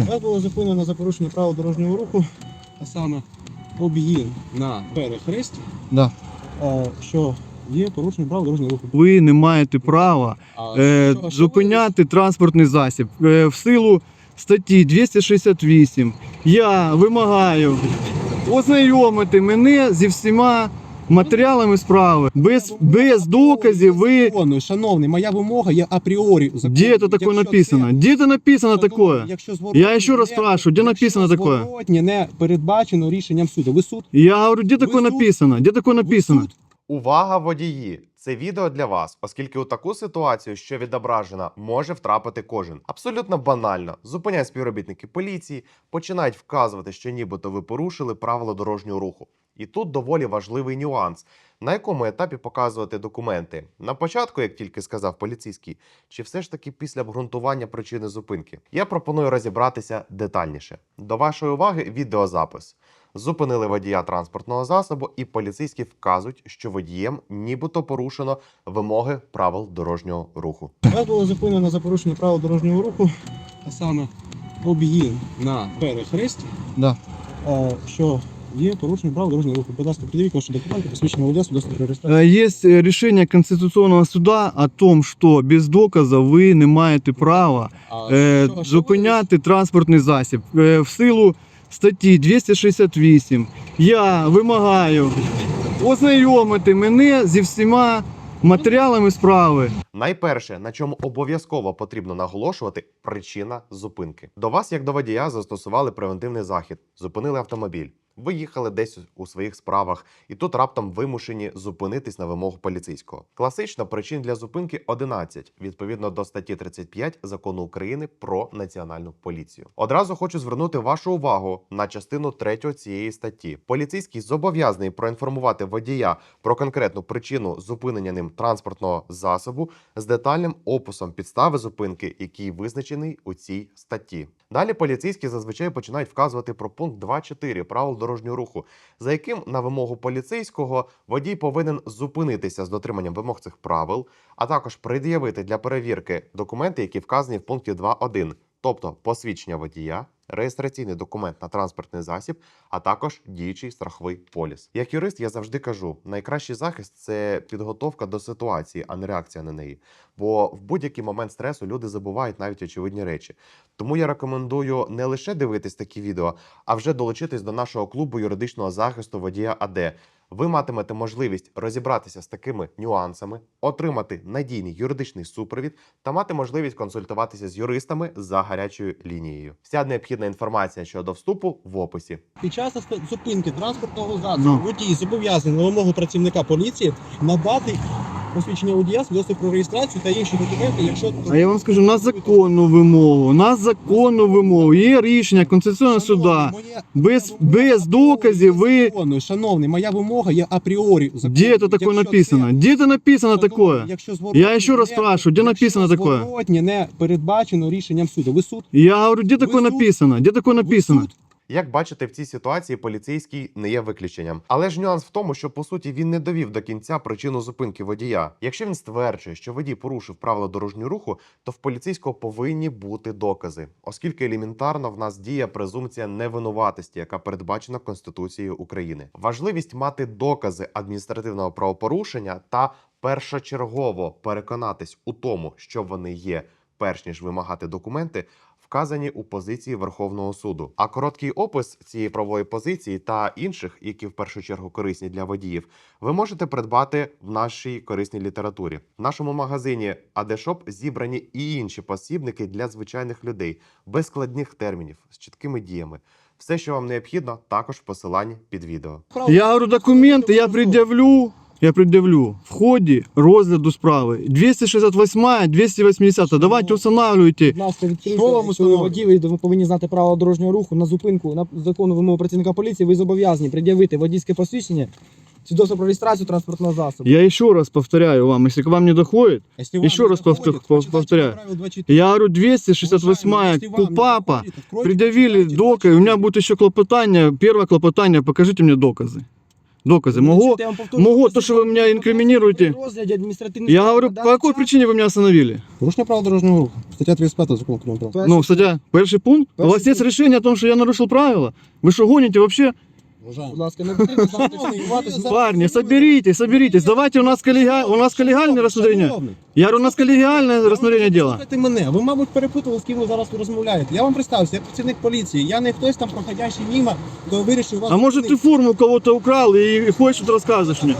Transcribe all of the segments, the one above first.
Вас було зупинено за порушення правил дорожнього руху, а саме об'їзд на перехрест, Да. е, що є порушенням правил дорожнього руху. Ви не маєте права А е, що- що зупиняти транспортний засіб е, в силу статті 268. Я вимагаю ознайомити мене зі всіма матеріалами справи. Без, без доказів ви. Законно, Шановний, моя вимога є апріорі. законна. Где это такое Якщо написано? це- Где это написано такое? якщо зворотні Я еще раз не- спрашиваю, где якщо написано такое? зворотні не передбачено рішенням суду. Ви суд? Я говорю, где такое суд? написано? Где такое написано? Увага, водії! Це відео для вас, оскільки у таку ситуацію, що відображена, може втрапити кожен. Абсолютно банально. Зупиняють співробітники поліції, починають вказувати, що нібито ви порушили правила дорожнього руху. І тут доволі важливий нюанс, на якому етапі показувати документи. На початку, як тільки сказав поліцейський, чи все ж таки після обґрунтування причини зупинки. Я пропоную розібратися детальніше. До вашої уваги відеозапис. Зупинили водія транспортного засобу, і поліцейські вказують, що водієм нібито порушено вимоги правил дорожнього руху. Вас було зупинено за порушення правил дорожнього руху, а саме об'їзд на перехрест, Да. е, що є порушенням правил дорожнього руху. Будь ласка, придивіть ваші документи, посвідчення водія, реєстрацію. Э, Есть э, решение Конституционного суда о том, что без доказа ви не маєте права А е, що- що зупиняти транспортний засіб Е, в силу статті 268. Я вимагаю ознайомити мене зі всіма матеріалами справи. Найперше, на чому обов'язково потрібно наголошувати, причина зупинки. До вас, як до водія, застосували превентивний захід, зупинили автомобіль. Ви їхали десь у своїх справах, і тут раптом вимушені зупинитись на вимогу поліцейського. Класично причин для зупинки 11, відповідно до статті 35 закону України про національну поліцію. Одразу хочу звернути вашу увагу на частину 3 цієї статті. Поліцейський зобов'язаний проінформувати водія про конкретну причину зупинення ним транспортного засобу з детальним описом підстави зупинки, який визначений у цій статті. Далі поліцейські зазвичай починають вказувати про пункт 2.4 правил дорожнього руху, за яким на вимогу поліцейського водій повинен зупинитися з дотриманням вимог цих правил, а також пред'явити для перевірки документи, які вказані в пункті 2.1, тобто посвідчення водія, реєстраційний документ на транспортний засіб, а також діючий страховий поліс. Як юрист, я завжди кажу: найкращий захист це підготовка до ситуації, а не реакція на неї. Бо в будь-який момент стресу люди забувають навіть очевидні речі. Тому я рекомендую не лише дивитись такі відео, а вже долучитись до нашого клубу юридичного захисту водія АД. Ви матимете можливість розібратися з такими нюансами, отримати надійний юридичний супровід та мати можливість консультуватися з юристами за гарячою лінією. Вся необхідна інформація щодо вступу в описі. Під час зупинки транспортного засобу Ну. водій зобов'язаний на вимогу працівника поліції надати посвідчення водія, свідоцтво про реєстрацію та інші документи, якщо А я вам скажу на законну вимогу. На законну вимогу. Є рішення Конституційного суда. Моя- Без, моя вимога без доказів ви. законно, Шановний, моя вимога є апріорі. законна. Где это такое Якщо написано? це- Где это написано шановний, такое? якщо зворотні Я еще раз не- спрашиваю, где якщо написано такое? зворотні не передбачено рішенням суду. Ви суд? Я говорю, где такое суд? написано? Где такое Ви написано? суд? Як бачите, в цій ситуації поліцейський не є виключенням. Але ж нюанс в тому, що по суті він не довів до кінця причину зупинки водія. Якщо він стверджує, що водій порушив правила дорожнього руху, то в поліцейського повинні бути докази, оскільки елементарно в нас діє презумпція невинуватості, яка передбачена Конституцією України. Важливість мати докази адміністративного правопорушення та першочергово переконатись у тому, що вони є, перш ніж вимагати документи, вказані у позиції Верховного суду. А короткий опис цієї правової позиції та інших, які в першу чергу корисні для водіїв, ви можете придбати в нашій корисній літературі. В нашому магазині ADShop зібрані і інші посібники для звичайних людей без складних термінів з чіткими діями. Все, що вам необхідно, також в посиланні під відео. Я говорю, документы я предъявлю. Я пред'явлю в ході розгляду справи 268, 280. Давайте устанавливайте. Будь ласка, відкрийте Що вам свої установлює? водії, ви повинні знати правила дорожнього руху на зупинку на законну вимогу працівника поліції. Ви зобов'язані пред'явити водійське посвідчення, свідоцтво про реєстрацію транспортного засобу. Я еще раз повторяю вам, если к вам не доходит, Якщо вам Ще не раз доходить, повтор- почитайте повторяю. правила 24. я говорю 268 Уважаемый, если вам не КУПАПа, доходит, откройте, предъявили почитайте доказы. У меня будет еще клопотание. Первое клопотание, покажите мне доказы. Доказы. Могу. Я вам повторюю, могу, докази то, что вы меня инкриминируете. при розгляді адміністративних Я справ говорю, на по даний какой час причине вы меня остановили? Порушення правил дорожнього руху. Стаття 35 закону України про. перший Ну, статья, первый пункт. У Перший вас есть пункт. решение о том, что я нарушил правила? Вы что, гоните вообще? Будь ласка, не потрібно. Парни, соберитесь, соберитесь. Давайте у нас, коллега... у нас коллегиальное рассмотрение. Шановний, Я говорю, у нас коллегиальное рассмотрение дела. Слухайте мене. Ви, мабуть, перепутали, з ким ви зараз розмовляєте. Я вам представився, я працівник поліції. Я не хтось там проходящий мимо, хто вирішив вас. А может ты форму кого-то украл ходишь тут рассказываешь мне?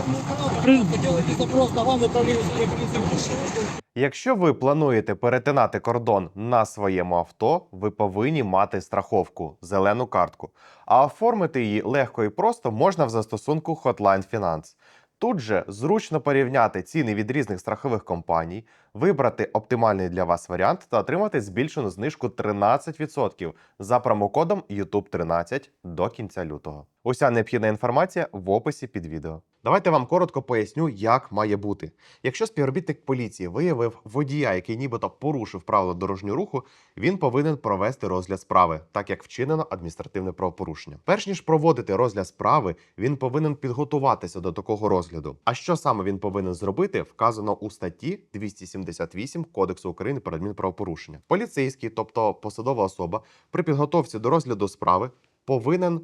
Хотіли запрос на вам управління поліції. Якщо ви плануєте перетинати кордон на своєму авто, ви повинні мати страховку зелену картку. А оформити її легко і просто можна в застосунку Hotline Finance. Тут же зручно порівняти ціни від різних страхових компаній, вибрати оптимальний для вас варіант та отримати збільшену знижку 13% за промокодом YouTube 13 до кінця лютого. Уся необхідна інформація в описі під відео. Давайте вам коротко поясню, як має бути. Якщо співробітник поліції виявив водія, який нібито порушив правила дорожнього руху, він повинен провести розгляд справи, так як вчинено адміністративне правопорушення. Перш ніж проводити розгляд справи, він повинен підготуватися до такого розгляду. А що саме він повинен зробити, вказано у статті 278 Кодексу України про адмінправопорушення. Поліцейський, тобто посадова особа, при підготовці до розгляду справи повинен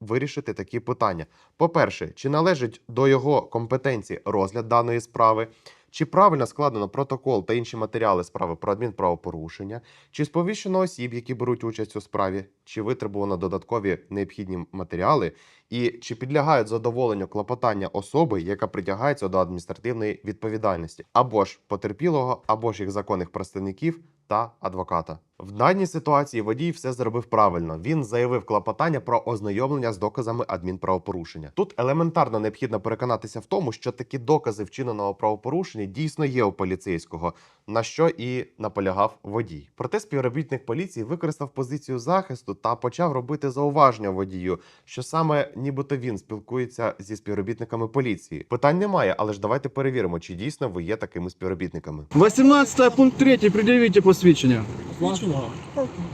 вирішити такі питання. По-перше, чи належить до його компетенції розгляд даної справи, чи правильно складено протокол та інші матеріали справи про адмінправопорушення, чи сповіщено осіб, які беруть участь у справі, чи витребувано додаткові необхідні матеріали, і чи підлягають задоволенню клопотання особи, яка притягається до адміністративної відповідальності, або ж потерпілого, або ж їх законних представників та адвоката. В даній ситуації водій все зробив правильно. Він заявив клопотання про ознайомлення з доказами адмінправопорушення. Тут елементарно необхідно переконатися в тому, що такі докази вчиненого правопорушення дійсно є у поліцейського, на що і наполягав водій. Проте співробітник поліції використав позицію захисту та почав робити зауваження водію, що саме нібито він спілкується зі співробітниками поліції. Питань немає, але ж давайте перевіримо, чи дійсно ви є такими співробітниками. 18 пункт 3, предъявите посвящение. Свідчення?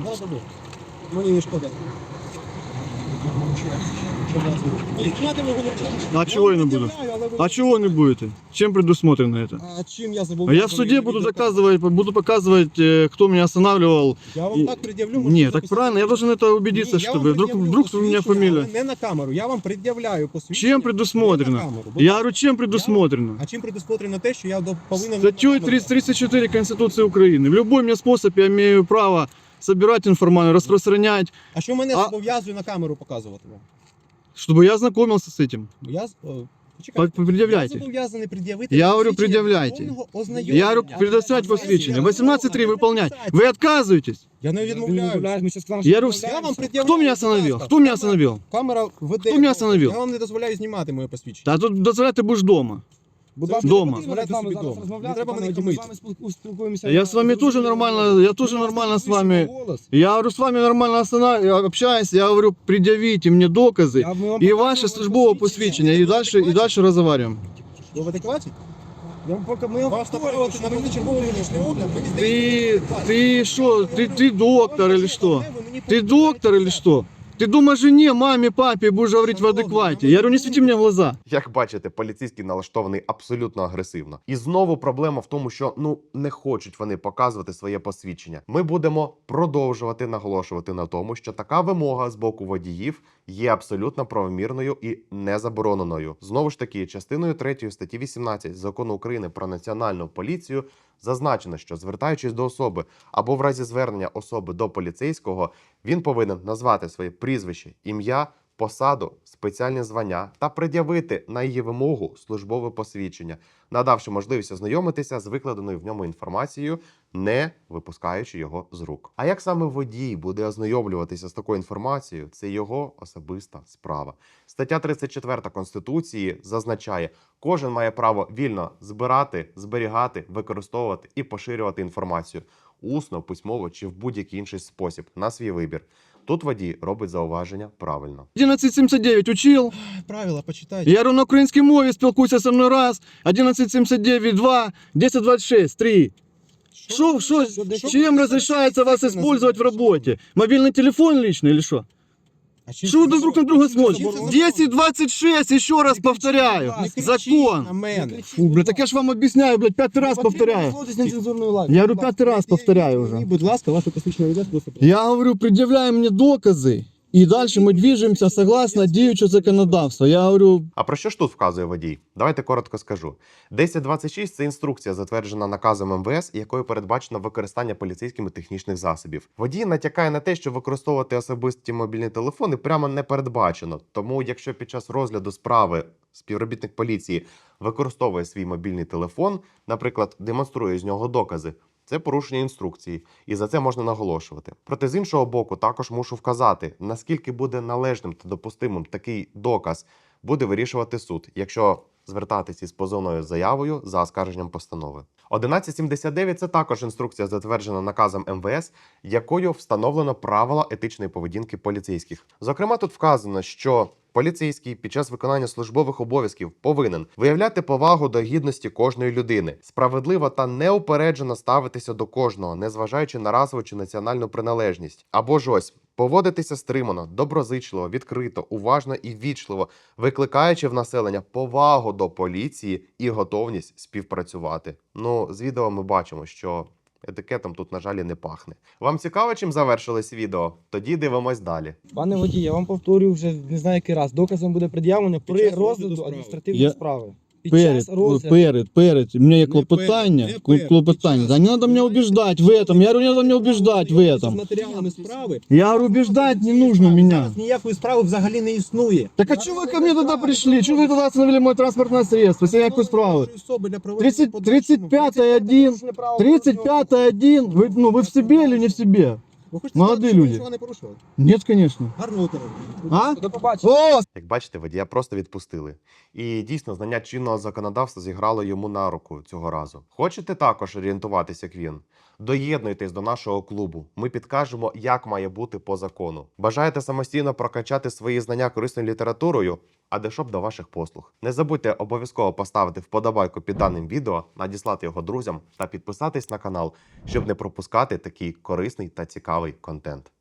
Зараз робив. Мені не шкода. А чого я не буду? пред'являю, але ви- А чего не будете? Чем предусмотрено это? А чим я забув? А я в суде буду доказывать, буду показывать, э, кто меня останавливал. Я вам І- так пред'явлю. Не, можете так записати. правильно, я должен это убедиться, Ні, я чтобы вам вдруг, пред'явлю вдруг у меня посвідчення, фамилия. але Не на камеру. Я вам пред'являю посвідчення. Чем не предусмотрено? на камеру. Будь Я ласка. говорю, чем предусмотрено? А чим предусмотрено те, що я до- повинен... Статьей 334 Конституции Украины. В любой мне способ я имею право собирать информацию, распространять, А що мене А- зобов'язує на камеру показувати вам? чтобы я ознакомился с этим. Я... з- о, Почекайте. По- Предъявляйте. Я зобов'язаний пред'явити Я говорю, посвідчення пред'являйте. повного ознайомлення. Я говорю, предоставить посвящение. 18.3 выполнять. Вы отказываетесь? Я не відмовляю. Ми ще сказали, Я що говорю, Я вам відмовляємося. пред'являю. Кто меня будь остановил? ласка. Кто меня Камера- остановил? Камера веде. Хто мене остановив? Я вам не дозволяю знімати моє посвідчення. Да тут дозволяти будеш дома. Будь Це ласка, Дома. не дозволяйте з вами Собі зараз дома. розмовляти, Не треба пане мене Вадим, ми з томити. вами спіл- спілкуємося. Я с вами тоже нормально, я тоже нормально с вами. Я говорю, с вами нормально остана- общаюсь, я говорю, предъявите мне доказы Я- ми вам и показуємо ваше службове посвящення, и дальше, и дальше разговариваем. Ви в адекваті? Я вам поки ми Вас направити на позичерговий внутрішній огляд. мені Ты, здається, ты что, ты, ты доктор или что? ви мені Ты доктор или что? Ты думаешь жене, маме, папе будешь говорить в адеквате? Я говорю, не свети мне в глаза. Як бачите, поліцейський налаштований абсолютно агресивно. І знову проблема в тому, що ну не хочуть вони показувати своє посвідчення. Ми будемо продовжувати наголошувати на тому, що така вимога з боку водіїв є абсолютно правомірною і незабороненою. Знову ж таки, частиною 3 статті 18 закону України про національну поліцію зазначено, що звертаючись до особи або в разі звернення особи до поліцейського, він повинен назвати своє прізвище, ім'я посаду, спеціальні звання та пред'явити на її вимогу службове посвідчення, надавши можливість ознайомитися з викладеною в ньому інформацією, не випускаючи його з рук. А як саме водій буде ознайомлюватися з такою інформацією, це його особиста справа. Стаття 34 Конституції зазначає, кожен має право вільно збирати, зберігати, використовувати і поширювати інформацію усно, письмово чи в будь-який інший спосіб на свій вибір. Тут водій робить зауваження правильно. 1179 учил. Правила почитайте. Я на українській мові спілкуйся со мною раз. 1179 2, 1026 3. Що, что, що- чим розрішається вас використовувати в роботі? Мобільний телефон лічний или что? А чим Что це вы друг на друга заборонено? смотрите? Чим це заборонено? 10.26, еще раз повторяю. Не кричіть Закон. на мене. Фу, блядь, так я ж вам объясняю, блядь, пятый раз повторяю. нецензурною лайкою. Я говорю, пятый раз повторяю Мені, уже. будь ласка, ваше посвідчення веде просто. Я говорю, предъявляй мне доказы. И дальше мы движемся согласно діючого законодавства. Я говорю, А про що ж тут вказує водій? Давайте коротко скажу. 1026 це інструкція, затверджена наказом МВС, якою передбачено використання поліцейськими технічних засобів. Водій натякає на те, що використовувати особисті мобільні телефони прямо не передбачено. Тому, якщо під час розгляду справи співробітник поліції використовує свій мобільний телефон, наприклад, демонструє з нього докази. Це порушення інструкції, і за це можна наголошувати. Проте з іншого боку, також мушу вказати, наскільки буде належним та допустимим такий доказ, буде вирішувати суд, якщо звертатись із позовною заявою за оскарженням постанови. 1179 – це також інструкція, затверджена наказом МВС, якою встановлено правила етичної поведінки поліцейських. Зокрема, тут вказано, що поліцейський під час виконання службових обов'язків повинен виявляти повагу до гідності кожної людини, справедливо та неупереджено ставитися до кожного, незважаючи на расову чи національну приналежність, або ж ось. Поводитися стримано, доброзичливо, відкрито, уважно і ввічливо, викликаючи в населення повагу до поліції і готовність співпрацювати. Ну, з відео ми бачимо, що етикетом тут, на жаль, і не пахне. Вам цікаво, чим завершилось відео? Тоді дивимось далі. Пане водій, я вам повторюю вже не знаю який раз. Доказом буде пред'явлено при час розгляду розгляду справи. адміністративної Я- справи. Під перед, час розгляду. перед, перед, у меня есть Не клопотание, перед, не кло- перед, клопотание. під Да час. не надо меня убеждать в этом, я говорю, не надо меня убеждать в З этом. матеріалами справи. Я говорю, убеждать не нужно меня. Зараз ніякої справи взагалі не існує. Так а что вы ко мне тогда пришли? Что вы тогда остановили мое транспортное средство, если я какой справы? 30, 35-1, 35-1, вы, ну, вы в себе или не в себе? Молоді люди. Нічого не порушували. Нет, конечно. Гарного тебе. А? До побачення. О, Як бачите, водія просто відпустили. І дійсно, знання чинного законодавства зіграло йому на руку цього разу. Хочете також орієнтуватися, як він? Доєднуйтесь до нашого клубу. Ми підкажемо, як має бути по закону. Бажаєте самостійно прокачати свої знання корисною літературою? А дешоп до ваших послуг. Не забудьте обов'язково поставити вподобайку під даним відео, надіслати його друзям та підписатись на канал, щоб не пропускати такий корисний та цікавий контент.